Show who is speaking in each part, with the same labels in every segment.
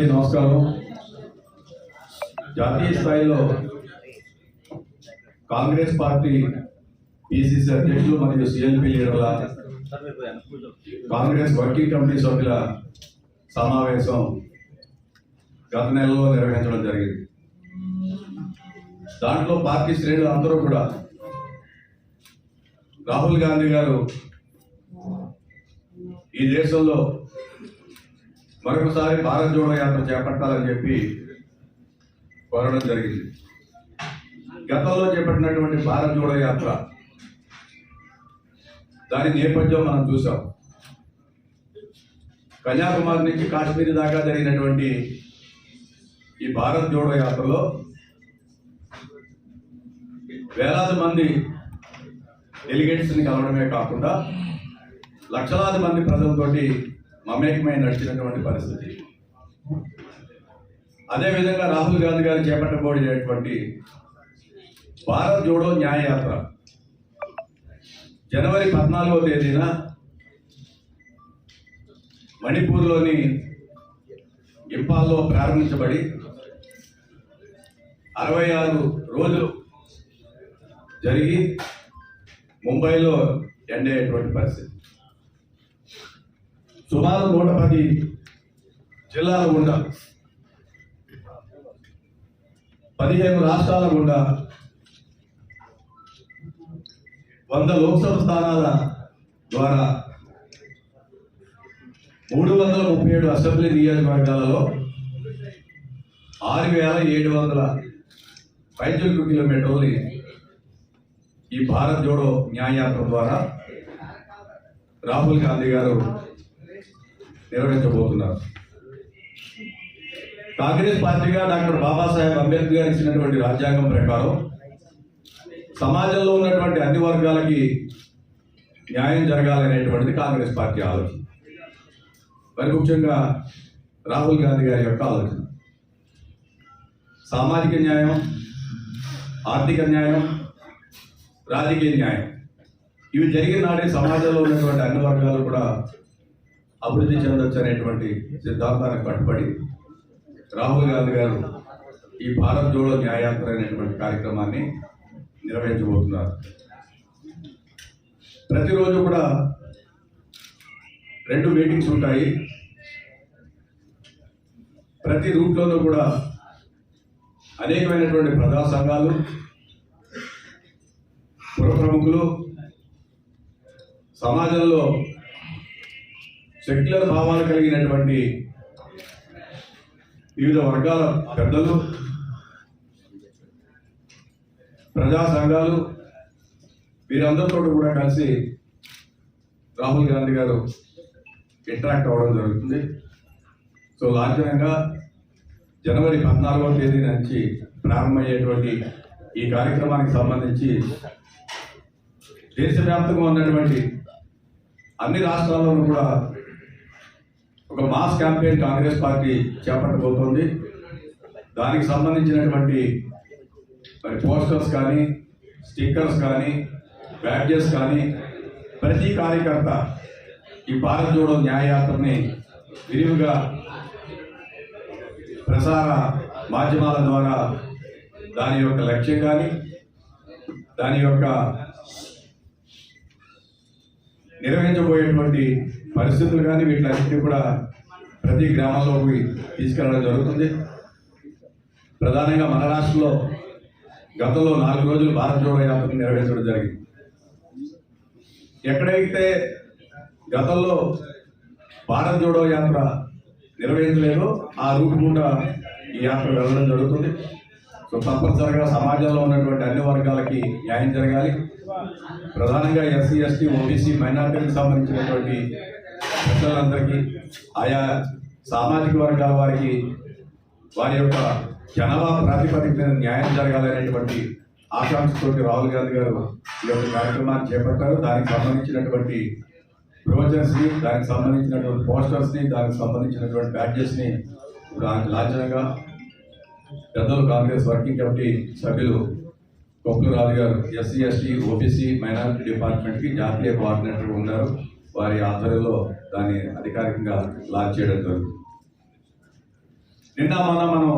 Speaker 1: అందరికీ నమస్కారం. జాతీయ స్థాయిలో కాంగ్రెస్ పార్టీ పిసిసి అధ్యక్షులు మరియు సిఎల్పి లీడర్ల కాంగ్రెస్ వర్కింగ్ కమిటీ సభ్యుల సమావేశం గత నెలలో నిర్వహించడం జరిగింది. దాంట్లో పార్టీ శ్రేణులు అందరూ కూడా రాహుల్ గాంధీ గారు ఈ దేశంలో మరొకసారి భారత్ జోడో యాత్ర చేపట్టాలని చెప్పి కోరడం జరిగింది. గతంలో చేపట్టినటువంటి భారత్ జోడో యాత్ర దాని నేపథ్యం మనం చూసాం. కన్యాకుమారి నుంచి కాశ్మీర్ దాకా జరిగినటువంటి ఈ భారత్ జోడో యాత్రలో వేలాది మంది డెలిగేట్స్ని కలవడమే కాకుండా లక్షలాది మంది ప్రజలతోటి మమేకమై నడిచినటువంటి పరిస్థితి. అదేవిధంగా రాహుల్ గాంధీ గారు చేపట్టబోయేటువంటి భారత్ జోడో న్యాయయాత్ర. జనవరి పద్నాలుగో తేదీన మణిపూర్లోని ఇంపాల్లో ప్రారంభించబడి అరవై ఆరు రోజులు జరిగి ముంబైలో ఎండ్ అయ్యేటువంటి పరిస్థితి. సుమారు నూట పది జిల్లాల గుండా పదిహేను రాష్ట్రాల గుండా వంద లోక్సభ స్థానాల ద్వారా మూడు వందల ముప్పై ఏడు అసెంబ్లీ నియోజకవర్గాలలో ఆరు వేల ఏడు వందల పైచులకు కిలోమీటర్లని ఈ భారత్ జోడో న్యాయయాత్ర ద్వారా రాహుల్ గాంధీ గారు నిర్వహించబోతున్నారు. కాంగ్రెస్ పార్టీగా డాక్టర్ బాబాసాహెబ్ అంబేద్కర్ గారు ఇచ్చినటువంటి రాజ్యాంగం ప్రకారం సమాజంలో ఉన్నటువంటి అన్ని వర్గాలకి న్యాయం జరగాలనేటువంటిది కాంగ్రెస్ పార్టీ ఆలోచన. మరి ముఖ్యంగా రాహుల్ గాంధీ గారి యొక్క ఆలోచన. సామాజిక న్యాయం ఆర్థిక న్యాయం రాజకీయ న్యాయం. ఇవి జరిగిన నాడే సమాజంలో ఉన్నటువంటి అన్ని వర్గాలు కూడా అభివృద్ధి చెందొచ్చు అనేటువంటి సిద్ధాంతానికి కట్టుబడి రాహుల్ గాంధీ గారు ఈ భారత్ జోడో న్యాయాత్ర అనేటువంటి కార్యక్రమాన్ని నిర్వహించబోతున్నారు. ప్రతిరోజు కూడా రెండు మీటింగ్స్ ఉంటాయి. ప్రతి రూట్లోనూ కూడా అనేకమైనటువంటి ప్రజా సంఘాలు పుర ప్రముఖులు సమాజంలో సెక్యులర్ భావాలు కలిగినటువంటి వివిధ వర్గాల పెద్దలు ప్రజా సంఘాలు వీరందరితో కూడా కలిసి రాహుల్ గాంధీ గారు ఇంటరాక్ట్ అవ్వడం జరుగుతుంది. సో లాంఛనంగా జనవరి పద్నాలుగవ తేదీ నుంచి ప్రారంభమయ్యేటువంటి ఈ కార్యక్రమానికి సంబంధించి దేశవ్యాప్తంగా ఉన్నటువంటి అన్ని రాష్ట్రాల్లోనూ కూడా ఒక మాస్ క్యాంపెయిన్ కాంగ్రెస్ పార్టీ చేపట్టబోతోంది. దానికి సంబంధించినటువంటి మరి పోస్టర్స్ కానీ స్టిక్కర్స్ కానీ బ్యాడ్జెస్ కానీ ప్రతి కార్యకర్త ఈ భారత్ జోడో న్యాయయాత్రని విరివిగా ప్రసార మాధ్యమాల ద్వారా దాని యొక్క లక్ష్యం కానీ దాని యొక్క నిర్వహించబోయేటువంటి పరిస్థితులు కానీ వీటిలన్నింటినీ కూడా ప్రతి గ్రామంలోకి తీసుకెళ్ళడం జరుగుతుంది. ప్రధానంగా మన రాష్ట్రంలో గతంలో నాలుగు రోజులు భారత్ జోడో యాత్ర నిర్వహించడం జరిగింది. ఎక్కడైతే గతంలో భారత్ జోడో యాత్ర నిర్వహించలేదో ఆ రూట్ గుండా ఈ యాత్ర వెళ్ళడం జరుగుతుంది. సో తప్పనిసరిగా సమాజంలో ఉన్నటువంటి అన్ని వర్గాలకి న్యాయం జరగాలి. ప్రధానంగా ఎస్సీ ఎస్టీ ఓబీసీ మైనార్టీలకు సంబంధించినటువంటి ప్రజలందరికీ ఆయా సామాజిక వర్గాల వారికి వారి యొక్క జనాభా ప్రాతిపదికన న్యాయం జరగాలనేటువంటి ఆకాంక్షతోటి రాహుల్ గాంధీ గారు ఈ యొక్క కార్యక్రమాన్ని చేపట్టారు. దానికి సంబంధించినటువంటి ప్రొవజన్స్ దానికి సంబంధించినటువంటి పోస్టర్స్ని దానికి సంబంధించినటువంటి బ్యాడ్జెస్ని ఇప్పుడు ఆయన లాంఛనంగా పెద్దలు కాంగ్రెస్ వర్కింగ్ కమిటీ సభ్యులు కొప్పుల గారు ఎస్సీ ఎస్టీ ఓబీసీ మైనారిటీ డిపార్ట్మెంట్కి జాతీయ కోఆర్డినేటర్ ఉన్నారు. వారి ఆధ్వర్యంలో దాన్ని అధికారికంగా లాంచ్ చేయడం జరుగుతుంది. నిన్న మొన్న మనం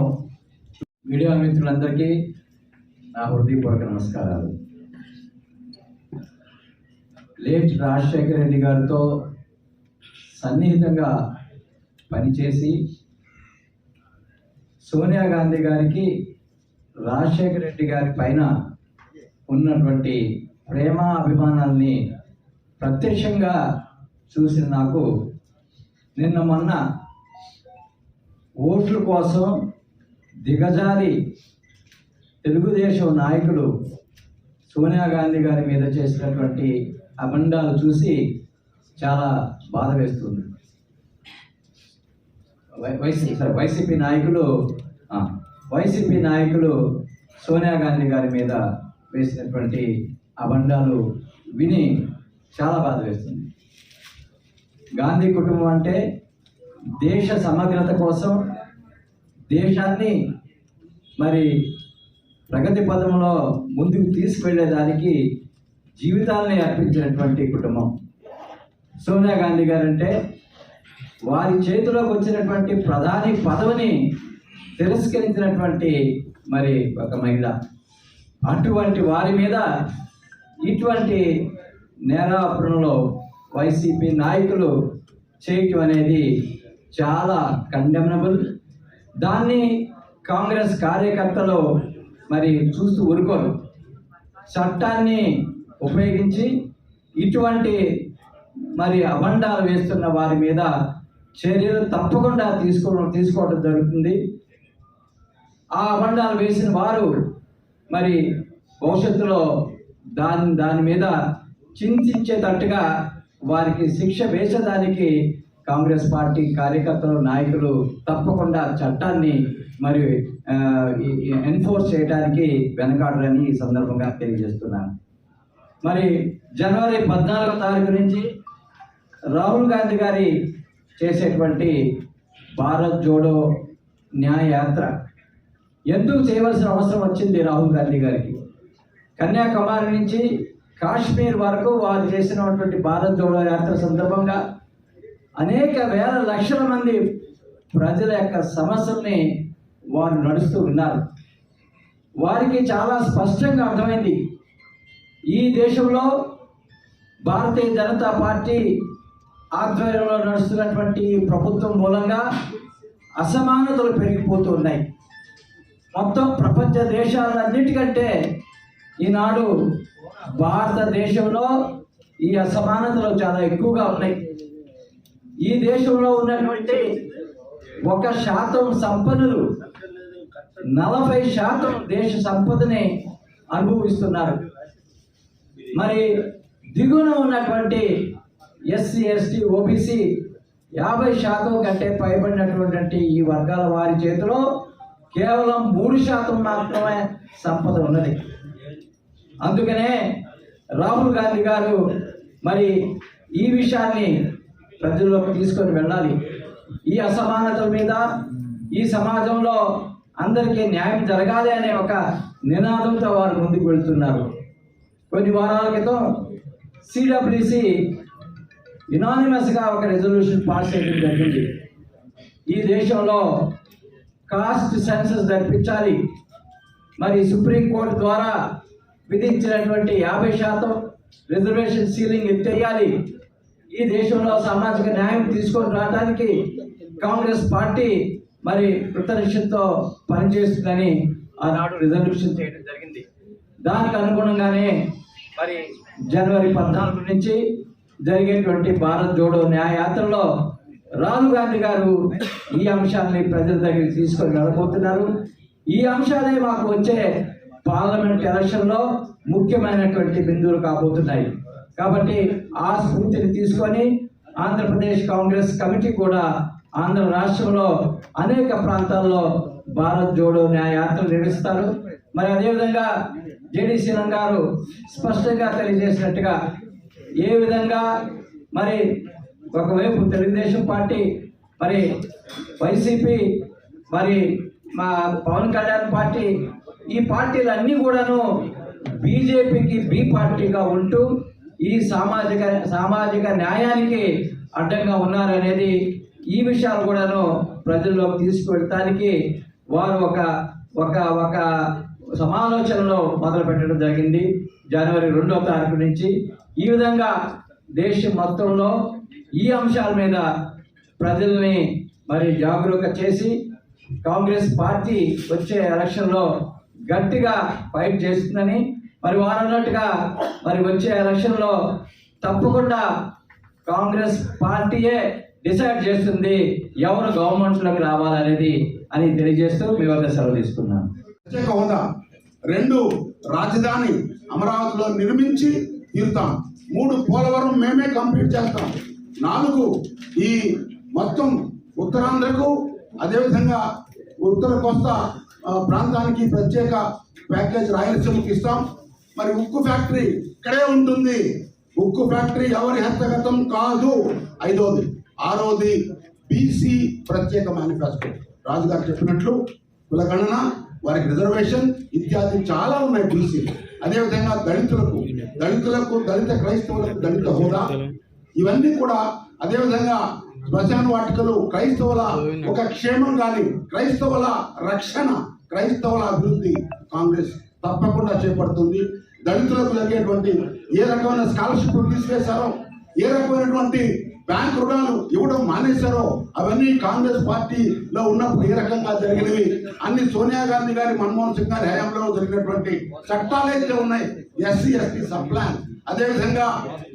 Speaker 2: మీడియా మిత్రులందరికీ నా హృదయపూర్వక నమస్కారాలు. లేట్ రాజశేఖర రెడ్డి గారితో సన్నిహితంగా పనిచేసి సోనియా గాంధీ గారికి రాజశేఖర రెడ్డి గారి పైన ఉన్నటువంటి ప్రేమ అభిమానాల్ని ప్రత్యక్షంగా చూసిన నాకు నిన్న మొన్న ఓట్ల కోసం దిగజారి తెలుగుదేశం నాయకులు సోనియా గాంధీ గారి మీద చేసినటువంటి అబండాలు చూసి చాలా బాధ వేస్తుంది. వై- వైసీ సారీ వైసీపీ నాయకులు వైసీపీ నాయకులు సోనియా గాంధీ గారి మీద వేసినటువంటి అబండాలు విని చాలా బాధ వేస్తుంది. గాంధీ కుటుంబం అంటే దేశ సమగ్రత కోసం దేశాన్ని మరి ప్రగతి పదంలో ముందుకు తీసుకువెళ్ళేదానికి జీవితాలని అర్పించినటువంటి కుటుంబం. సోనియా గాంధీ గారంటే వారి చేతిలోకి వచ్చినటువంటి ప్రధాని పదవిని తిరస్కరించినటువంటి మరి ఒక మహిళ. అటువంటి వారి మీద ఇటువంటి నేరాపురంలో వైసీపీ నాయకులు చేయటం అనేది చాలా కండెమనబుల్. దాన్ని కాంగ్రెస్ కార్యకర్తలు మరి చూస్తూ ఊరుకోరు. చట్టాన్ని ఉపయోగించి ఇటువంటి మరి అబండాలు వేస్తున్న వారి మీద చర్యలు తప్పకుండా తీసుకోవడం తీసుకోవడం జరుగుతుంది. ఆ అబండాలు వేసిన వారు మరి భవిష్యత్తులో దాని దాని మీద చింతించేటట్టుగా వారికి శిక్ష వేసేదానికి కాంగ్రెస్ పార్టీ కార్యకర్తలు నాయకులు తప్పకుండా చట్టాన్ని మరి ఎన్ఫోర్స్ చేయడానికి వెనకాడరని ఈ సందర్భంగా తెలియజేస్తున్నాను. మరి జనవరి పద్నాలుగో తారీఖు నుంచి రాహుల్ గాంధీ గారి చేసేటువంటి భారత్ జోడో న్యాయ యాత్ర ఎందుకు చేయవలసిన అవసరం వచ్చింది రాహుల్ గాంధీ గారికి? కన్యాకుమారి నుంచి కాశ్మీర్ వరకు వారు చేసినటువంటి భారత్ జోడో యాత్ర సందర్భంగా అనేక వేల లక్షల మంది ప్రజల యొక్క సమస్యల్ని వారు నడుస్తూ ఉన్నారు. వారికి చాలా స్పష్టంగా అర్థమైంది. ఈ దేశంలో భారతీయ జనతా పార్టీ ఆధ్వర్యంలో నడుస్తున్నటువంటి ప్రభుత్వం మూలంగా అసమానతలు పెరిగిపోతూ ఉన్నాయి. మొత్తం ప్రపంచ దేశాలన్నిటికంటే ఈనాడు భారతదేశంలో ఈ అసమానతలు చాలా ఎక్కువగా ఉన్నాయి. ఈ దేశంలో ఉన్నటువంటి ఒక శాతం సంపన్నులు నలభై శాతం దేశ సంపదని అనుభవిస్తున్నారు. మరి దిగువన ఉన్నటువంటి ఎస్సీ ఎస్టీ ఓబీసీ యాభై శాతం కంటే పైబడినటువంటి ఈ వర్గాల వారి చేతిలో కేవలం మూడు శాతం మాత్రమే సంపద ఉన్నది. అందుకనే రాహుల్ గాంధీ గారు మరి ఈ విషయాన్ని ప్రజల్లోకి తీసుకొని వెళ్ళాలి. ఈ అసమానతల మీద ఈ సమాజంలో అందరికీ న్యాయం జరగాలి అనే ఒక నినాదంతో వారు ముందుకు వెళ్తున్నారు. కొన్ని వారాల క్రితం సిడబ్ల్యూసి యునానిమస్గా ఒక రెజల్యూషన్ పాస్ చేయడం జరిగింది. ఈ దేశంలో కాస్ట్ సెన్సస్ జరిపించాలి మరి సుప్రీంకోర్టు ద్వారా విధించినటువంటి యాభై శాతం రిజర్వేషన్ సీలింగ్ ఎత్తేయాలి ఈ దేశంలో సామాజిక న్యాయం తీసుకొని రావడానికి కాంగ్రెస్ పార్టీ మరి కృతనిశ్చయంతో పనిచేస్తుందని ఆనాడు రిజర్వేషన్ చేయడం జరిగింది. దానికి అనుగుణంగానే మరి జనవరి పద్నాలుగు నుంచి జరిగేటువంటి భారత్ జోడో న్యాయయాత్రలో రాహుల్ గాంధీ గారు ఈ అంశాన్ని ప్రజల దగ్గరికి తీసుకొని వెళ్ళబోతున్నారు. ఈ అంశాలే మాకు వచ్చే పార్లమెంట్ ఎలక్షన్లో ముఖ్యమైనటువంటి బిందువులు కాబోతున్నాయి. కాబట్టి ఆ స్ఫూర్తిని తీసుకొని ఆంధ్రప్రదేశ్ కాంగ్రెస్ కమిటీ కూడా ఆంధ్ర రాష్ట్రంలో అనేక ప్రాంతాల్లో భారత్ జోడో న్యాయ నిర్వహిస్తారు. మరి అదేవిధంగా జేడీసీ గారు స్పష్టంగా తెలియజేసినట్టుగా ఏ విధంగా మరి ఒకవైపు తెలుగుదేశం పార్టీ మరి వైసీపీ మరి మా పవన్ కళ్యాణ్ పార్టీ ఈ పార్టీలన్నీ కూడాను బీజేపీకి బి పార్టీగా ఉంటూ ఈ సామాజిక సామాజిక న్యాయానికి అడ్డంగా ఉన్నారనేది ఈ విషయాలు కూడాను ప్రజల్లోకి తీసుకువెళ్ళటానికి వారు ఒక ఒక ఒక సమాలోచనలో మొదలు పెట్టడం జరిగింది. జనవరి రెండవ తారీఖు నుంచి ఈ విధంగా దేశం మొత్తంలో ఈ అంశాల మీద ప్రజల్ని మరి జాగరూక చేసి కాంగ్రెస్ పార్టీ వచ్చే ఎలక్షన్లో గట్టిగా ఫైట్ చేస్తుందని మరి వారు అన్నట్టుగా మరి వచ్చే ఎలక్షన్లో తప్పకుండా కాంగ్రెస్ పార్టీయే డిసైడ్ చేస్తుంది ఎవరు గవర్నమెంట్లోకి రావాలనేది అని తెలియజేస్తూ మీ వద్ద సెలవు తీసుకున్నాను.
Speaker 3: ప్రత్యేక హోదా రెండు రాజధాని అమరావతిలో నిర్మించి తీరుతాం. మూడు పోలవరం మేమే కంప్లీట్ చేస్తాం. నాలుగు ఈ మొత్తం ఉత్తరాంధ్రకు అదేవిధంగా ఉత్తర కోస్తా ప్రాంతానికి ప్రత్యేక ప్యాకేజ్ రాయలసీమకి ఇస్తాం. మరి ఉక్కు ఫ్యాక్టరీ ఇక్కడే ఉంటుంది. ఉక్కు ఫ్యాక్టరీ ఎవరి హస్తగతం కాదు. ఐదోది. ఆరోది బీసీ ప్రత్యేక మేనిఫెస్టో. రాజుగారు చెప్పినట్లు కులగణన వారికి రిజర్వేషన్ ఇత్యాది చాలా ఉన్నాయి బీసీ అదేవిధంగా దళితులకు దళితులకు దళిత క్రైస్తవులకు దళిత హోదా. ఇవన్నీ కూడా అదేవిధంగా శ్మశాన వాటికలు క్రైస్తవుల ఒక క్షేమం కానీ క్రైస్తవుల రక్షణ క్రైస్తవుల అభివృద్ధి కాంగ్రెస్ తప్పకుండా చేపడుతుంది. దళితులకు జరిగేటువంటి ఏ రకమైన స్కాలర్షిప్ తీసివేశారో ఏ రకమైనటువంటి బ్యాంక్ రుణాలు ఇవ్వడం మానేశారో అవన్నీ కాంగ్రెస్ పార్టీలో ఉన్నప్పుడు ఏ రకంగా జరిగినవి? అన్ని సోనియా గాంధీ గారి మన్మోహన్ సింగ్ గారి హయాంలో జరిగినటువంటి చట్టాలు అయితే ఉన్నాయి? SC ST sub plan. అదేవిధంగా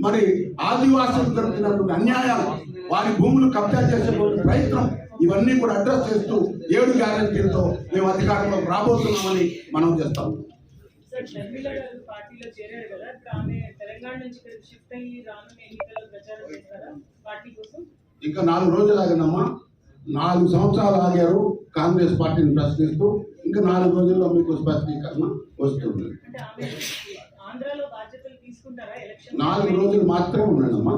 Speaker 3: మరి ఆదివాసులకు జరుగుతున్నటువంటి అన్యాయాలు వారి భూములు కబ్జా చేసేటువంటి ప్రయత్నం ఇవన్నీ కూడా అడ్రస్ చేస్తూ ఏడు గ్యారంటీలతో మేము అధికారంలోకి రాబోతున్నామని మనం చేస్తాం. ఇంకా నాలుగు రోజులు ఆగినమ్మా నాలుగు సంవత్సరాలు ఆగారు కాంగ్రెస్ పార్టీని ప్రశ్నిస్తూ ఇంకా నాలుగు రోజుల్లో మీకు స్పష్టీకరణ వస్తుంది.
Speaker 4: ఆంధ్రాలో
Speaker 3: నాలుగు రోజులు మాత్రమే ఉన్నాడమ్మా